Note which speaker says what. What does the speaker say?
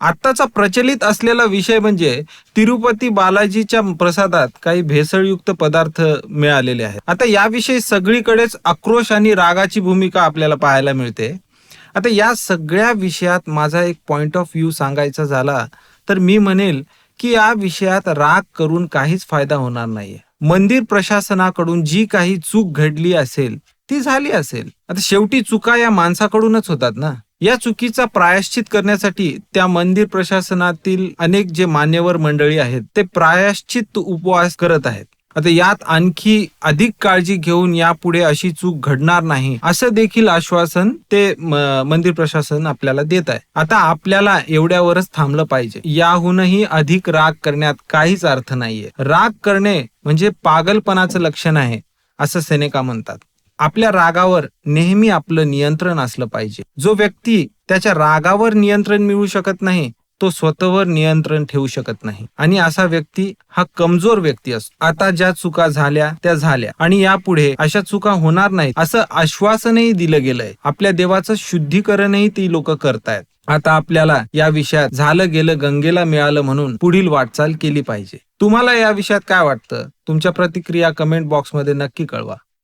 Speaker 1: आत्ताचा प्रचलित असलेला विषय म्हणजे तिरुपती बालाजीच्या प्रसादात काही भेसळयुक्त पदार्थ मिळालेले आहेत. आता याविषयी सगळीकडेच आक्रोश आणि रागाची भूमिका आपल्याला पाहायला मिळते. आता या सगळ्या विषयात माझा एक पॉइंट ऑफ व्ह्यू सांगायचा झाला तर मी म्हणेल की या विषयात राग करून काहीच फायदा होणार नाहीये. मंदिर प्रशासनाकडून जी काही चूक घडली असेल ती झाली असेल. आता शेवटी चुका या माणसाकडूनच होतात ना. या चुकीचा प्रायश्चित करण्यासाठी त्या मंदिर प्रशासनातील अनेक जे मान्यवर मंडळी आहेत ते प्रायश्चित उपवास करत आहेत. आता यात आणखी अधिक काळजी घेऊन यापुढे अशी चूक घडणार नाही असं देखील आश्वासन ते मंदिर प्रशासन आपल्याला देत आहे. आता आपल्याला एवढ्यावरच थांबलं पाहिजे. याहूनही अधिक राग करण्यात काहीच अर्थ नाहीये. राग करणे म्हणजे पागलपणाचं लक्षण आहे असं सेनेका म्हणतात. आपल्या रागावर नेहमी आपलं नियंत्रण असलं पाहिजे. जो व्यक्ती त्याच्या रागावर नियंत्रण मिळू शकत नाही तो स्वतःवर नियंत्रण ठेवू शकत नाही. आणि असा व्यक्ती हा कमजोर व्यक्ती असतो. आता ज्या चुका झाल्या त्या झाल्या. आणि यापुढे अशा चुका होणार नाहीत असं आश्वासनही दिलं गेलंय. आपल्या देवाचं शुद्धीकरणही ती लोक करतायत. आता आपल्याला या विषयात झालं गेलं गंगेला मिळालं म्हणून पुढील वाटचाल केली पाहिजे. तुम्हाला या विषयात काय वाटतं? तुमच्या प्रतिक्रिया कमेंट बॉक्समध्ये नक्की कळवा.